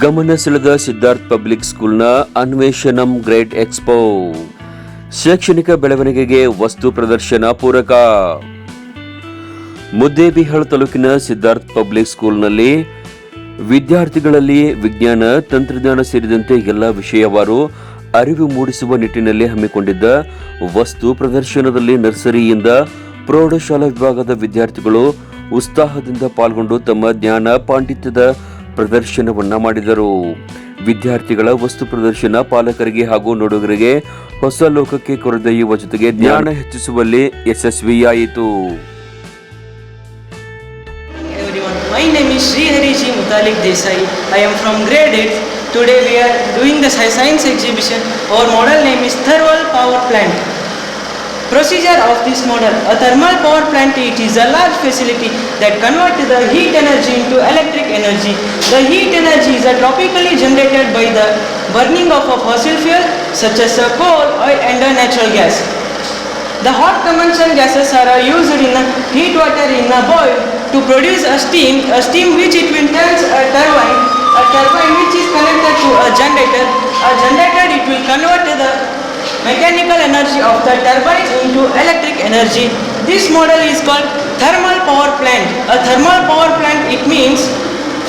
ಗಮನ ಸೆಳೆದ ಸಿದ್ಧಾರ್ಥ್ ಪಬ್ಲಿಕ್ ಸ್ಕೂಲ್ನ ಅನ್ವೇಷಣಂ ಗ್ರೇಟ್ ಎಕ್ಸ್ಪೋ. ಶೈಕ್ಷಣಿಕ ಬೆಳವಣಿಗೆಗೆ ವಸ್ತು ಪ್ರದರ್ಶನ ಪೂರಕ. ಮುದ್ದೇಬಿಹಾಳ್ ತಾಲೂಕಿನ ಸಿದ್ಧಾರ್ಥ್ ಪಬ್ಲಿಕ್ ಸ್ಕೂಲ್ನಲ್ಲಿ ವಿದ್ಯಾರ್ಥಿಗಳಲ್ಲಿ ವಿಜ್ಞಾನ, ತಂತ್ರಜ್ಞಾನ ಸೇರಿದಂತೆ ಎಲ್ಲ ವಿಷಯವಾರು ಅರಿವು ಮೂಡಿಸುವ ನಿಟ್ಟಿನಲ್ಲಿ ಹಮ್ಮಿಕೊಂಡಿದ್ದ ವಸ್ತು ಪ್ರದರ್ಶನದಲ್ಲಿ ನರ್ಸರಿಯಿಂದ ಪ್ರೌಢಶಾಲಾ ವಿಭಾಗದ ವಿದ್ಯಾರ್ಥಿಗಳು ಉತ್ಸಾಹದಿಂದ ಪಾಲ್ಗೊಂಡು ತಮ್ಮ ಜ್ಞಾನ ಪಾಂಡಿತ್ಯದ ಪ್ರದರ್ಶನವನ್ನು ಮಾಡಿದರು. ವಿದ್ಯಾರ್ಥಿಗಳ ವಸ್ತು ಪ್ರದರ್ಶನ ಪಾಲಕರಿಗೆ ಹಾಗೂ ನೋಡುಗರಿಗೆ ಹೊಸ ಲೋಕಕ್ಕೆ ಕೊರದೊಯ್ಯುವ ಜೊತೆಗೆ ಜ್ಞಾನ ಹೆಚ್ಚಿಸುವಲ್ಲಿ ಯಶಸ್ವಿಯಾಯಿತು. Today we name is the science exhibition. I grade science exhibition our model name is thermal power plant. Procedure of this model. A thermal power plant it is a large facility that converts the heat energy into electric energy. The heat energy is uh, tropically generated by the burning of a fossil fuel such as coal, oil and natural gas. The hot combustion gases are uh, used in heat water in a boil to produce a steam, a steam which it will turns a turbine, a turbine which is connected to a generator. A generator it will convert the mechanical energy of the turbine into electric energy. This model is called thermal power plant. A thermal power plant it means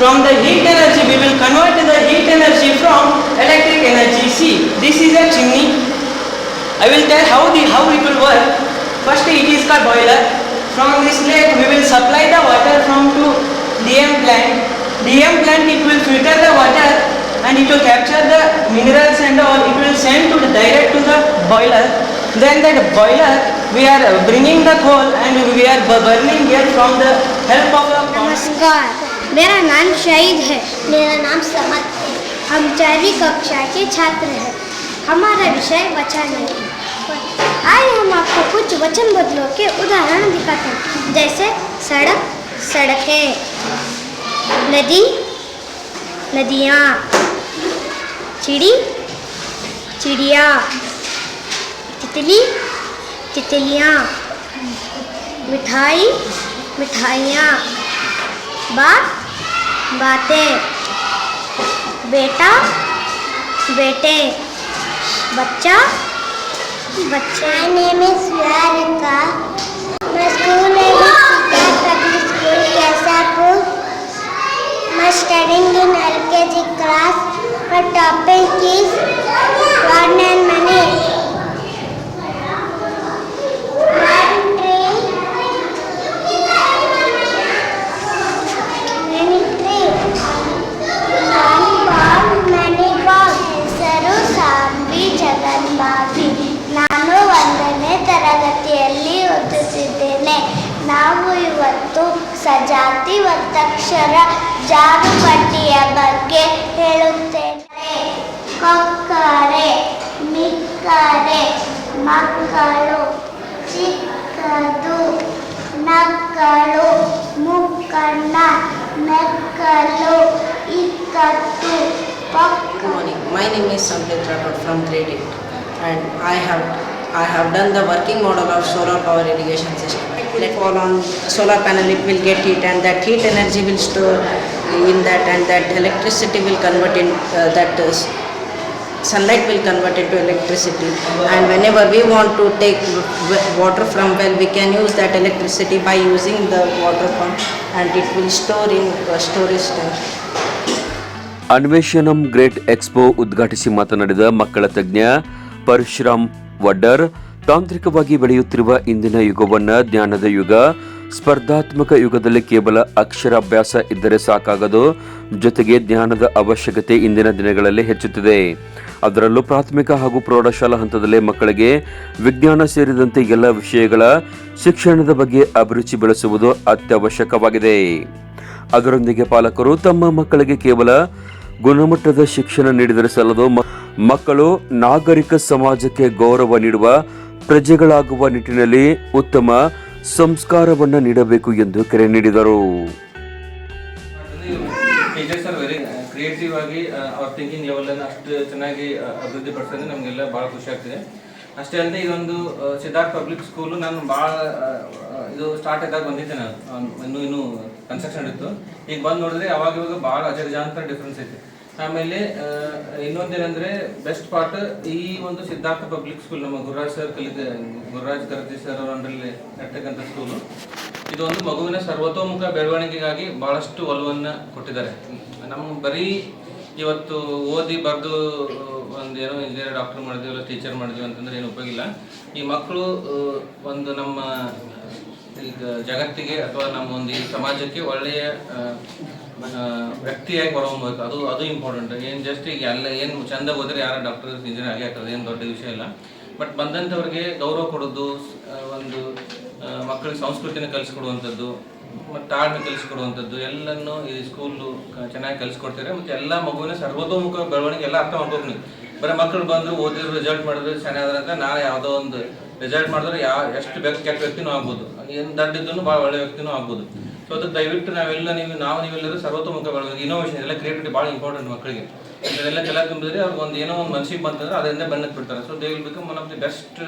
from the heat energy we will convert the heat energy from electric energy. See, this is a chimney I will tell how the how it will work. First it is called boiler. From this lake we will supply the water from to DM plant. DM plant it will filter the water and it will capture the minerals and all. It will send to the direct to the boiler. Then that boiler we are bringing the coal and we are burning here from the help of a नमस्कार मेरा नाम शहीद है मेरा नाम समत है हम चारवीं कक्षा के छात्र हैं हमारा विषय वचन है आज हम आपको कुछ वचन बदलों के उदाहरण दिखाते हैं जैसे सड़क सड़कें नदी नदियाँ चिड़ी, चिड़िया, तितली, तितलियाँ, मिठाई, मिठाइयाँ, बात, बातें, बेटा, बेटे, बच्चा बच्चा। माय नेम इज़ का मैं स्कूल में पब्लिक स्कूल कैसापुर मैं studying in LKG class A topic is one and many. My name is Samrit Rathod from grade 8 and I have I have done the working model of solar power irrigation system. It will fall on solar panel, it will get heat and that heat energy will store in that and that electricity will convert in uh, that uh, sunlight will convert into electricity and whenever we want to take water from well we can use that electricity by using the water pump and it will store in uh, storage tank. Anveshanam great expo ಉದ್ಘಾಟಿಸಿ ಮಾತನಾಡಿದ ಮಕ್ಕಳ ತಜ್ಞ ಪರಶುರಾಮ್ ವಡ್ಡರ್, ತಾಂತ್ರಿಕವಾಗಿ ಬೆಳೆಯುತ್ತಿರುವ ಇಂದಿನ ಯುಗವನ್ನು ಜ್ಞಾನದ ಯುಗ. ಸ್ಪರ್ಧಾತ್ಮಕ ಯುಗದಲ್ಲಿ ಕೇವಲ ಅಕ್ಷರಾಭ್ಯಾಸ ಇದ್ದರೆ ಸಾಕಾಗದು. ಜೊತೆಗೆ ಜ್ಞಾನದ ಅವಶ್ಯಕತೆ ಇಂದಿನ ದಿನಗಳಲ್ಲಿ ಹೆಚ್ಚುತ್ತಿದೆ. ಅದರಲ್ಲೂ ಪ್ರಾಥಮಿಕ ಹಾಗೂ ಪ್ರೌಢಶಾಲಾ ಹಂತದಲ್ಲಿ ಮಕ್ಕಳಿಗೆ ವಿಜ್ಞಾನ ಸೇರಿದಂತೆ ಎಲ್ಲ ವಿಷಯಗಳ ಶಿಕ್ಷಣದ ಬಗ್ಗೆ ಅಭಿರುಚಿ ಬೆಳೆಸುವುದು ಅತ್ಯವಶ್ಯಕವಾಗಿದೆ. ಅದರೊಂದಿಗೆ ಪಾಲಕರು ತಮ್ಮ ಮಕ್ಕಳಿಗೆ ಕೇವಲ ಗುಣಮಟ್ಟದ ಶಿಕ್ಷಣ ನೀಡಿದರೆ ಸಲ್ಲದು ಮಕ್ಕಳು ನಾಗರಿಕ ಸಮಾಜಕ್ಕೆ ಗೌರವ ನೀಡುವ ಪ್ರಜೆಗಳಾಗುವ ನಿಟ್ಟಿನಲ್ಲಿ ಉತ್ತಮ ಸಂಸ್ಕಾರವನ್ನ ನೀಡಬೇಕು ಎಂದು ಕರೆ ನೀಡಿದರು. ಕ್ರಿಯೇಟಿವ್ ಆಗಿ ಅವ್ರ ಥಿಂಕಿಂಗ್ ಅಷ್ಟು ಚೆನ್ನಾಗಿ ಆ, ಅಭಿವೃದ್ಧಿ ನಮಗೆಲ್ಲ ಭಾಳ ಖುಷಿ ಆಗ್ತಿದೆ. ಅಷ್ಟೇ ಅಲ್ಲದೆ ಇದೊಂದು ಸಿದ್ಧಾರ್ಥ ಪಬ್ಲಿಕ್ ಸ್ಕೂಲು ನಾನು ಭಾಳ ಇದು ಸ್ಟಾರ್ಟ್ ಆದಾಗ ಬಂದಿದ್ದೆ ನಾನು. ಇನ್ನೂ ಇನ್ನೂ ಕನ್ಸ್ಟ್ರಕ್ಷನ್ ಇತ್ತು ಈಗ ಬಂದು ನೋಡಿದ್ರೆ ಅವಾಗ ಇವಾಗ ಭಾಳ ಅಜಗಜಾಂತರ ಡಿಫ್ರೆನ್ಸ್ ಐತೆ. ಆಮೇಲೆ ಇನ್ನೊಂದೇನಂದ್ರೆ ಬೆಸ್ಟ್ ಪಾರ್ಟ್ ಈ ಒಂದು ಸಿದ್ಧಾರ್ಥ ಪಬ್ಲಿಕ್ ಸ್ಕೂಲ್ ನಮ್ಮ ಗುರುರಾಜ್ ಸರ್ ಕಲಿತ, ಗುರುರಾಜ್ ಕರತಿ ಸರ್ ಅವರಲ್ಲಿ ಕಟ್ಟಕ್ಕಂಥ ಸ್ಕೂಲು ಇದೊಂದು ಮಗುವಿನ ಸರ್ವತೋಮುಖ ಬೆಳವಣಿಗೆಗಾಗಿ ಬಹಳಷ್ಟು ಒಲವನ್ನು ಕೊಟ್ಟಿದ್ದಾರೆ. ನಮ್ಮ ಬರೀ ಇವತ್ತು ಓದಿ ಬರೆದು, ಒಂದೇನೋ ಇಂಜಿನಿಯರ್ ಡಾಕ್ಟರ್ ಮಾಡಿದ್ವಿ ಇಲ್ಲ ಟೀಚರ್ ಮಾಡಿದ್ವಿ ಅಂತಂದ್ರೆ ಏನು ಉಪಯೋಗಿಲ್ಲ ಈ ಮಕ್ಕಳು ಒಂದು ನಮ್ಮ, ಈಗ ಜಗತ್ತಿಗೆ ಅಥವಾ ನಮ್ಮ ಒಂದು ಈ ಸಮಾಜಕ್ಕೆ ಒಳ್ಳೆಯ ವ್ಯಕ್ತಿಯಾಗಿ ಹೊರಹೊಮ್ಮಬೇಕು ಅದು ಅದು ಇಂಪಾರ್ಟೆಂಟ್ ಏನು ಜಸ್ಟ್ ಈಗ ಎಲ್ಲ, ಏನು ಚಂದ ಹೋದ್ರೆ ಯಾರ ಡಾಕ್ಟರ್ ಇಂಜಿನಿಯರ್ ಆಗಿ ಆಗ್ತದೆ. ಏನು ದೊಡ್ಡ ವಿಷಯ ಇಲ್ಲ. ಬಟ್ ಬಂದಂಥವ್ರಿಗೆ ಗೌರವ ಕೊಡೋದು ಒಂದು ಮಕ್ಕಳಿಗೆ ಸಂಸ್ಕೃತಿನ ಕಲಿಸ್ಕೊಡುವಂಥದ್ದು, ಮತ್ತು ತಾಳ್ಮೆ ಕಲಿಸ್ಕೊಡುವಂಥದ್ದು, ಎಲ್ಲನೂ ಈ ಸ್ಕೂಲು ಚೆನ್ನಾಗಿ ಕಲಿಸ್ಕೊಡ್ತಾರೆ. ಮತ್ತು ಎಲ್ಲ ಮಗುವಿನ ಸರ್ವತೋಮುಖ ಬೆಳವಣಿಗೆ ಎಲ್ಲ ಅರ್ಥ ಮಾಡ್ಬೇಕು ನೀವು. ಬರೀ ಮಕ್ಕಳು ಬಂದು ಓದಿದ್ರು ರಿಸಲ್ಟ್ ಮಾಡಿದ್ರೆ ಚೆನ್ನಾಗಿ ಅಂತ ನಾಳೆ ಯಾವುದೋ ಒಂದು ರಿಸಲ್ಟ್ ಮಾಡಿದ್ರೆ ಯಾವ ಎಷ್ಟು ಬೆಕ್ ಕೆಟ್ಟ ವ್ಯಕ್ತಿನೂ ಆಗ್ಬೋದು. ಏನು ದಡ್ಡಿದ್ದೂ ಭಾಳ ಒಳ್ಳೆ ವ್ಯಕ್ತಿನೂ ಆಗ್ಬೋದು. ಸೊ ದಯವಿಟ್ಟು ನಾವೆಲ್ಲ ನೀವು, ನಾವು ನೀವೆಲ್ಲರೂ ಸರ್ವತೋಮುಖ ಬೆಳವಣಿಗೆ ಇನೋವೇಷನ್ ಎಲ್ಲ ಕ್ರಿಯೇಟಿವಿಟಿ ಭಾಳ ಇಂಪಾರ್ಟೆಂಟ್ ಮಕ್ಕಳಿಗೆ. ಇದೆಲ್ಲ ಕೆಲ ತುಂಬಿದ್ರೆ ಅವ್ರಿಗೆ ಒಂದು ಏನೋ ಒಂದು ಮನಸ್ಸಿಗೆ ಬಂತಂದ್ರೆ ಅದರಿಂದ ಬೆನ್ನಕ್ಕೆ ಬಿಡ್ತಾರೆ. So they will become one of the best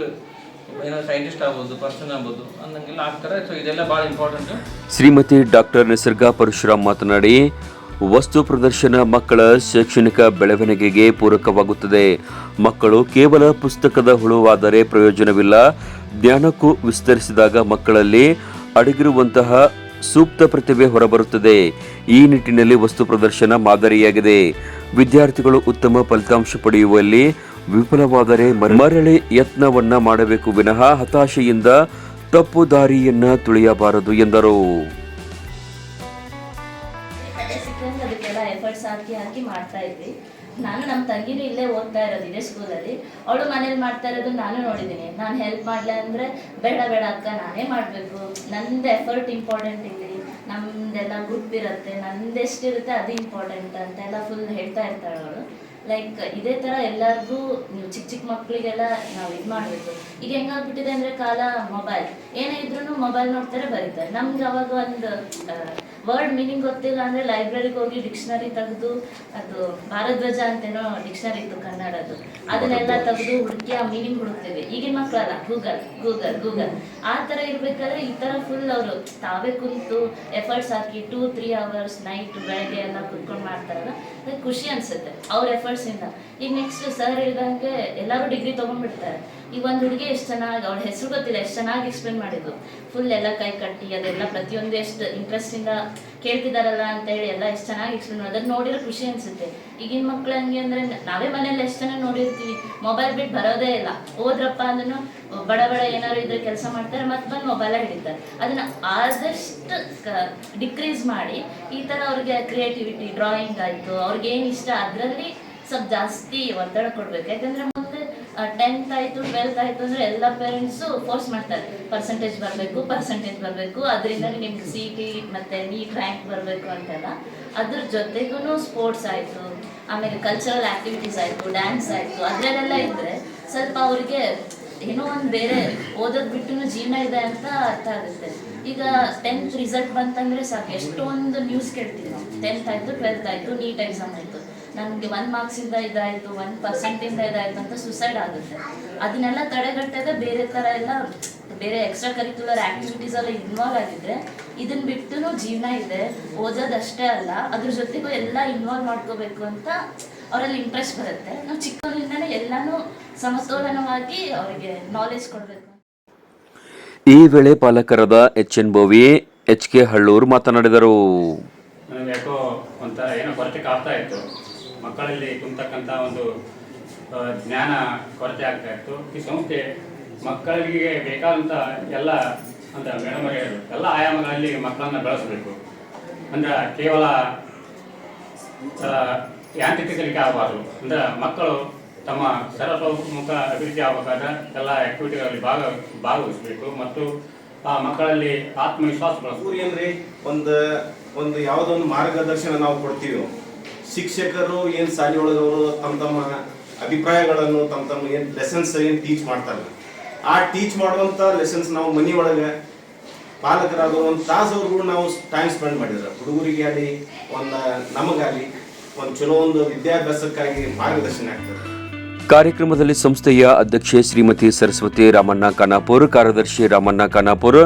ಏನೋ ಸೈಂಟಿಸ್ಟ್ ಆಗ್ಬೋದು ಪರ್ಸನ್ ಆಗ್ಬೋದು, ಅನ್ನಂಗೆಲ್ಲ. ಆಗ್ತಾರೆ ಸೊ ಇದೆಲ್ಲ ಭಾಳ ಇಂಪಾರ್ಟೆಂಟ್ ಶ್ರೀಮತಿ ಡಾಕ್ಟರ್ ನಿಸರ್ಗ ಪರಶುರಾಮ್ ಮಾತನಾಡಿ, ವಸ್ತು ಪ್ರದರ್ಶನ ಮಕ್ಕಳ ಶೈಕ್ಷಣಿಕ ಬೆಳವಣಿಗೆಗೆ ಪೂರಕವಾಗುತ್ತದೆ. ಮಕ್ಕಳು ಕೇವಲ ಪುಸ್ತಕದ ಹುಳುವಾದರೆ ಪ್ರಯೋಜನವಿಲ್ಲ. ಜ್ಞಾನಕ್ಕೂ ವಿಸ್ತರಿಸಿದಾಗ ಮಕ್ಕಳಲ್ಲಿ ಅಡಗಿರುವಂತಹ ಸೂಕ್ತ ಪ್ರತಿಭೆ ಹೊರಬರುತ್ತದೆ. ಈ ನಿಟ್ಟಿನಲ್ಲಿ ವಸ್ತು ಪ್ರದರ್ಶನ ಮಾದರಿಯಾಗಿದೆ. ವಿದ್ಯಾರ್ಥಿಗಳು ಉತ್ತಮ ಫಲಿತಾಂಶ ಪಡೆಯುವಲ್ಲಿ ವಿಫಲವಾದರೆ ಮರ- ಮರಳಿ ಯತ್ನವನ್ನ ಮಾಡಬೇಕು. ವಿನಃ ಹತಾಶೆಯಿಂದ ತಪ್ಪು ದಾರಿಯನ್ನ ತುಳಿಯಬಾರದು ಎಂದರು. ನಾನು ನಮ್ಮ ತಂಗಿನೂ ಇಲ್ಲೇ ಓದ್ತಾ ಇರೋದು, ಇದೆ ಸ್ಕೂಲಲ್ಲಿ ಅವಳು ಮನೇಲಿ ಮಾಡ್ತಾ ಇರೋದು ನಾನು ನೋಡಿದ್ದೀನಿ. ನಾನು ಹೆಲ್ಪ್ ಮಾಡಲೆ ಅಂದರೆ ಬೇಡ ಬೇಡ ಅಕ್ಕ, ನಾನೇ ಮಾಡಬೇಕು. ನಂದು ಎಫರ್ಟ್ ಇಂಪಾರ್ಟೆಂಟ್ ಇಲ್ಲಿ. ನಮ್ದೆಲ್ಲ ಗ್ರೂಪ್ ಇರುತ್ತೆ ನಂದೆಷ್ಟಿರುತ್ತೆ ಅದು ಇಂಪಾರ್ಟೆಂಟ್ ಅಂತೆಲ್ಲ ಫುಲ್ ಹೇಳ್ತಾ ಇರ್ತಾಳೆ ಅವಳು. ಲೈಕ್ ಇದೇ ಥರ ಎಲ್ಲರಿಗೂ ನೀವು ಚಿಕ್ಕ ಚಿಕ್ಕ ಮಕ್ಕಳಿಗೆಲ್ಲ ನಾವು ಇದು ಮಾಡಬೇಕು. ಈಗ ಹೆಂಗಾಗ್ಬಿಟ್ಟಿದೆ ಅಂದರೆ ಕಾಲ ಮೊಬೈಲ್ ಏನೇ ಇದ್ರೂ ಮೊಬೈಲ್ ನೋಡ್ತಾರೆ ಬರೀತಾರೆ. ನಮ್ಗೆ ಅವಾಗ ಒಂದು ವರ್ಡ್ ಮೀನಿಂಗ್ ಗೊತ್ತಿಲ್ಲ ಅಂದರೆ ಲೈಬ್ರರಿಗೆ ಹೋಗಿ ಡಿಕ್ಷನರಿ ತೆಗೆದು ಅದು ಭಾರಧ್ವಜ ಅಂತೇನೋ ಡಿಕ್ಷನರಿ ಇತ್ತು ಕನ್ನಡದ್ದು. ಅದನ್ನೆಲ್ಲ ತೆಗೆದು ಹುಡುಕಿ ಆ ಮೀನಿಂಗ್ ಹುಡುಕ್ತೇವೆ. ಈಗಿನ ಮಕ್ಕಳಲ್ಲ ಗೂಗಲ್ ಗೂಗಲ್ ಗೂಗಲ್ ಆ ಥರ ಇರ್ಬೇಕಾದ್ರೆ ಈ ಥರ ಫುಲ್ ಅವರು ತಾವೇ ಕುಂತು ಎಫರ್ಟ್ಸ್ ಹಾಕಿ ಟೂ ತ್ರೀ ಅವರ್ಸ್ ನೈಟ್ ಬೆಳಗ್ಗೆ ಎಲ್ಲ ಕುತ್ಕೊಂಡು ಮಾಡ್ತಾರಲ್ಲ ಅದಕ್ಕೆ ಖುಷಿ ಅನ್ಸುತ್ತೆ. ಅವ್ರ ಎಫರ್ಟ್ಸಿಂದ ಈಗ ನೆಕ್ಸ್ಟ್ ಸರ್ ಹೇಳ್ದಂಗೆ ಎಲ್ಲರೂ ಡಿಗ್ರಿ ತೊಗೊಂಡ್ಬಿಡ್ತಾರೆ. ಈಗ ಒಂದು ಹುಡುಗಿ ಎಷ್ಟು ಚೆನ್ನಾಗಿ ಅವಳ ಹೆಸರು ಗೊತ್ತಿಲ್ಲ, ಎಷ್ಟು ಚೆನ್ನಾಗಿ ಎಕ್ಸ್ಪ್ಲೇನ್ ಮಾಡಿದ್ರು ಫುಲ್ ಎಲ್ಲ ಕೈ ಕಟ್ಟಿ, ಅದೆಲ್ಲ ಪ್ರತಿಯೊಂದು ಎಷ್ಟು ಇಂಟ್ರೆಸ್ಟಿಂದ ಕೇಳ್ತಿದಾರಲ್ಲ ಅಂತ ಹೇಳಿ ಎಲ್ಲ ಎಷ್ಟು ಚೆನ್ನಾಗಿ ಎಕ್ಸ್ಪ್ಲೇನ್ ಮಾಡೋದು ನೋಡಿದ್ರೆ ಖುಷಿ ಅನ್ಸುತ್ತೆ. ಈಗಿನ ಮಕ್ಳು ಹಂಗೆ ಅಂದ್ರೆ ನಾವೇ ಮನೇಲಿ ಎಷ್ಟು ಜನ ನೋಡಿರ್ತೀವಿ. ಮೊಬೈಲ್ ಬಿಟ್ಟು ಬರೋದೇ ಇಲ್ಲ. ಹೋದ್ರಪ್ಪ ಅಂದ್ರೂ ಬಡ ಬಡ ಏನಾದ್ರು ಇದ್ರೆ ಕೆಲಸ ಮಾಡ್ತಾರೆ ಮತ್ತೆ ಬಂದು ಮೊಬೈಲ ಹಿಡಿತಾರೆ. ಅದನ್ನ ಆದಷ್ಟು ಡಿಕ್ರೀಸ್ ಮಾಡಿ, ಈ ಥರ ಅವ್ರಿಗೆ ಕ್ರಿಯೇಟಿವಿಟಿ ಡ್ರಾಯಿಂಗ್ ಆಯಿತು. ಅವ್ರಿಗೆ ಏನು ಇಷ್ಟ, ಅದರಲ್ಲಿ ಸ್ವಲ್ಪ ಜಾಸ್ತಿ ಒತ್ತಡ ಕೊಡ್ಬೇಕು. ಯಾಕಂದ್ರೆ ಟೆಂತ್ ಆಯ್ತು ಟ್ವೆಲ್ತ್ ಆಯ್ತು ಅಂದ್ರೆ ಎಲ್ಲ ಪೇರೆಂಟ್ಸು ಫೋರ್ಸ್ ಮಾಡ್ತಾರೆ. ಪರ್ಸೆಂಟೇಜ್ ಬರಬೇಕು ಪರ್ಸೆಂಟೇಜ್ ಬರಬೇಕು. ಅದರಿಂದ ನಿಮ್ಗೆ ಸಿ ಟಿ ಮತ್ತೆ ನೀಟ್ ರ್ಯಾಂಕ್ ಬರಬೇಕು ಅಂತೆಲ್ಲ. ಅದ್ರ ಜೊತೆಗೂ ಸ್ಪೋರ್ಟ್ಸ್ ಆಯಿತು. ಆಮೇಲೆ ಕಲ್ಚರಲ್ ಆಕ್ಟಿವಿಟೀಸ್ ಆಯಿತು ಡ್ಯಾನ್ಸ್ ಆಯಿತು, ಅದರಲ್ಲೆಲ್ಲ ಇದ್ದರೆ ಸ್ವಲ್ಪ ಅವರಿಗೆ ಏನೋ ಒಂದು ಬೇರೆ ಓದೋದು ಬಿಟ್ಟು ಜೀವನ ಇದೆ ಅಂತ ಅರ್ಥ ಆಗುತ್ತೆ. ಈಗ ಟೆಂತ್ ರಿಸಲ್ಟ್ ಬಂತಂದ್ರೆ ಸಾಕು. ಎಷ್ಟೊಂದು ನ್ಯೂಸ್ ಕೇಳ್ತೀವಿ ನಾವು. ಟೆಂತ್ ಆಯಿತು ಟ್ವೆಲ್ತ್ ಆಯಿತು ನೀಟ್ ಎಕ್ಸಾಮ್ ಆಯಿತು. ನನಗೆ ಒನ್ ಮಾರ್ಕ್ಸಿಂದ ಇದಾಯಿತು ಒನ್ ಪರ್ಸೆಂಟಿಂದ ಇದಾಯಿತು ಅಂತ ಸುಸೈಡ್ ಆಗುತ್ತೆ. ಅದನ್ನೆಲ್ಲ ತಡೆಗಟ್ಟದೆ ಬೇರೆ ಥರ ಎಲ್ಲ ಬೇರೆ ಎಕ್ಸ್ಟ್ರಾ ಕರಿಕ್ಯುಲರ್ ಆ್ಯಕ್ಟಿವಿಟೀಸ್ ಎಲ್ಲ ಇನ್ವಾಲ್ವ್ ಆಗಿದ್ರೆ ಇದನ್ನ ಬಿಟ್ಟು ಜೀವನ ಇದೆ ಓದೋದಷ್ಟೇ ಅಲ್ಲ ಅದ್ರ ಜೊತೆಗೂ ಎಲ್ಲ ಇನ್ವಾಲ್ವ್ ಮಾಡ್ಕೋಬೇಕು ಅಂತ ಅವರಲ್ಲಿ ಇಂಟ್ರೆಸ್ಟ್ ಬರುತ್ತೆ. ನಾವು ಚಿಕ್ಕವರಿಂದನೇ ಎಲ್ಲನೂ ಸಮತೋಲನವಾಗಿ ಅವರಿಗೆ ನಾಲೆಜ್ ಕೊಡಬೇಕು. ಈ ವೇಳೆ ಪಾಲಕರಾದ H N Bovi H K Halluru ಮಾತನಾಡಿದರು. ನನಗೆ ಯಾಕೋ ಒಂಥರ ಏನೋ ಬರ್ತಕ್ಕೆ ಆಗ್ತಾ ಇತ್ತು. ಮಕ್ಕಳಲ್ಲಿ ಕುಂತಕ್ಕಂಥ ಒಂದು ಜ್ಞಾನ ಕೊರತೆ ಆಗ್ತಾ ಇತ್ತು. ಈ ಸಂಸ್ಥೆ ಮಕ್ಕಳಿಗೆ ಬೇಕಾದಂಥ ಎಲ್ಲ, ಅಂತ ಮೇಡಮ್ ಎಲ್ಲ ಆಯಾಮಗಳಲ್ಲಿ ಮಕ್ಕಳನ್ನ ಬೆಳೆಸಬೇಕು. ಅಂದ್ರೆ ಕೇವಲ ಯಾಂತ್ರಿಕ ಕಲಿಕೆ ಆಗಬಾರ್ದು. ಅಂದ್ರೆ ಮಕ್ಕಳು ತಮ್ಮ ಸರ್ವತೋಮುಖ ಅಭಿವೃದ್ಧಿ ಆಗಬೇಕಾದ್ರೆ ಎಲ್ಲ ಆಕ್ಟಿವಿಟಿಗಳಲ್ಲಿ ಭಾಗ, ಭಾಗವಹಿಸಬೇಕು ಮತ್ತು ಆ ಮಕ್ಕಳಲ್ಲಿ ಆತ್ಮವಿಶ್ವಾಸ ಬೆಳೆಸಬೇಕು. ಏನ್ರಿ ಒಂದು ಒಂದು ಯಾವುದೊಂದು ಮಾರ್ಗದರ್ಶನ ನಾವು ಕೊಡ್ತೀವಿ. ಶಿಕ್ಷಕರು ಏನು ಶಾಲೆ ಒಳಗವರು ತಮ್ಮ ತಮ್ಮ ಅಭಿಪ್ರಾಯಗಳನ್ನು, ತಮ್ಮ ತಮ್ಮ ಏನು ಲೆಸನ್ಸ್ ಏನು ಟೀಚ್ ಮಾಡ್ತಾರೆ. ಆ ಟೀಚ್ ಮಾಡುವಂಥ ಲೆಸನ್ಸ್ ನಾವು ಮನೆ ಒಳಗೆ ಪಾಲಕರಾದ ಒಂದು ತಾಸು ನಾವು ಟೈಮ್ ಸ್ಪೆಂಡ್ ಮಾಡಿದ್ರೆ ಹುಡುಗರಿಗೆ ಆಗಲಿ ಒಂದು, ನಮಗಾಗಲಿ, ಒಂದು ಚಲೋ ಒಂದು ವಿದ್ಯಾಭ್ಯಾಸಕ್ಕಾಗಿ ಮಾರ್ಗದರ್ಶನ ಆಗ್ತದೆ. ಕಾರ್ಯಕ್ರಮದಲ್ಲಿ ಸಂಸ್ಥೆಯ ಅಧ್ಯಕ್ಷೆ ಶ್ರೀಮತಿ ಸರಸ್ವತಿ ರಾಮಣ್ಣ ಖಾನಾಪುರ್ ಕಾರ್ಯದರ್ಶಿ ರಾಮಣ್ಣ ಖಾನಾಪುರ್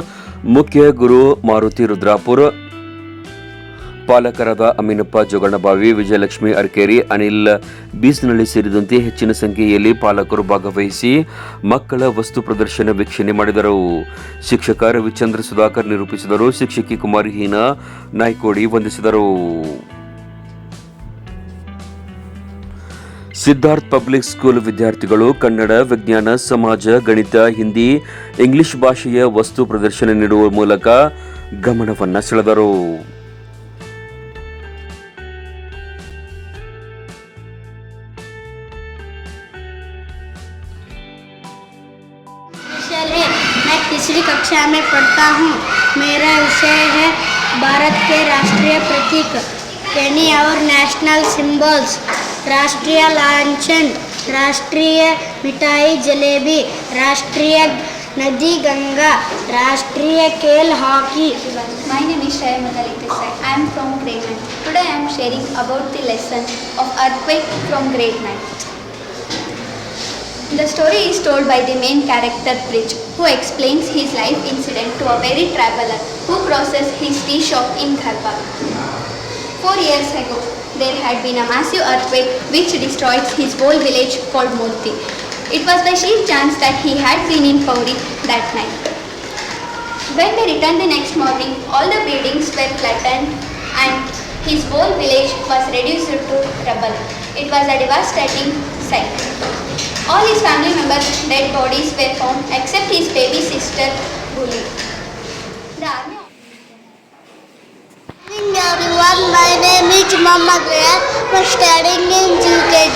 ಮುಖ್ಯ ಗುರು ಮಾರುತಿ ರುದ್ರಾಪುರ್ ಪಾಲಕರಾದ ಅಮೀನಪ್ಪ ಜೋಗಣ್ಣಬಾವಿ, ವಿಜಯಲಕ್ಷ್ಮಿ ಅರ್ಕೇರಿ, ಅನಿಲ್ ಬೀಸ್ನಳ್ಳಿ ಸೇರಿದಂತೆ ಹೆಚ್ಚಿನ ಸಂಖ್ಯೆಯಲ್ಲಿ ಪಾಲಕರು ಭಾಗವಹಿಸಿ ಮಕ್ಕಳ ವಸ್ತು ಪ್ರದರ್ಶನ ವೀಕ್ಷಣೆ ಮಾಡಿದರು. ಶಿಕ್ಷಕ ರವಿಚಂದ್ರ ಸುಧಾಕರ್ ನಿರೂಪಿಸಿದರು. ಶಿಕ್ಷಕಿ ಕುಮಾರಿ ಹೀನಾ ನಾಯ್ಕೋಡಿ ವಂದಿಸಿದರು. ಸಿದ್ಧಾರ್ಥ್ ಪಬ್ಲಿಕ್ ಸ್ಕೂಲ್ ವಿದ್ಯಾರ್ಥಿಗಳು ಕನ್ನಡ, ವಿಜ್ಞಾನ, ಸಮಾಜ, ಗಣಿತ, ಹಿಂದಿ, ಇಂಗ್ಲಿಷ್ ಭಾಷೆಯ ವಸ್ತು ಪ್ರದರ್ಶನ ನೀಡುವ ಮೂಲಕ ಗಮನವನ್ನು ಸೆಳೆದರು. तीसरी कक्षा में पढ़ता हूँ। मेरा विषय है भारत के राष्ट्रीय प्रतीक यानी और नेशनल सिंबल्स, राष्ट्रीय लाछन, राष्ट्रीय मिठाई, जलेबी, राष्ट्रीय नदी गंगा, राष्ट्रीय खेल हॉकी। माय नेम इज़ शय मगलिते sir I am from grade 9 today I am sharing about the lesson of earthquake from grade 9 The story is told by the main character Bridge, who explains his life incident to a very traveler who crosses his tea shop in Dharwad. Four years ago, there had been a massive earthquake which destroyed his whole village called Murti. It was by sheer chance that he had been in Pauri that night. When they returned the next morning, all the buildings were flattened and his whole village was reduced to rubble. It was a devastating sight. All his family members' dead bodies were found except his baby sister, Buli. The army Good evening everyone, my name is studying in UKG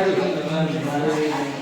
الظالمين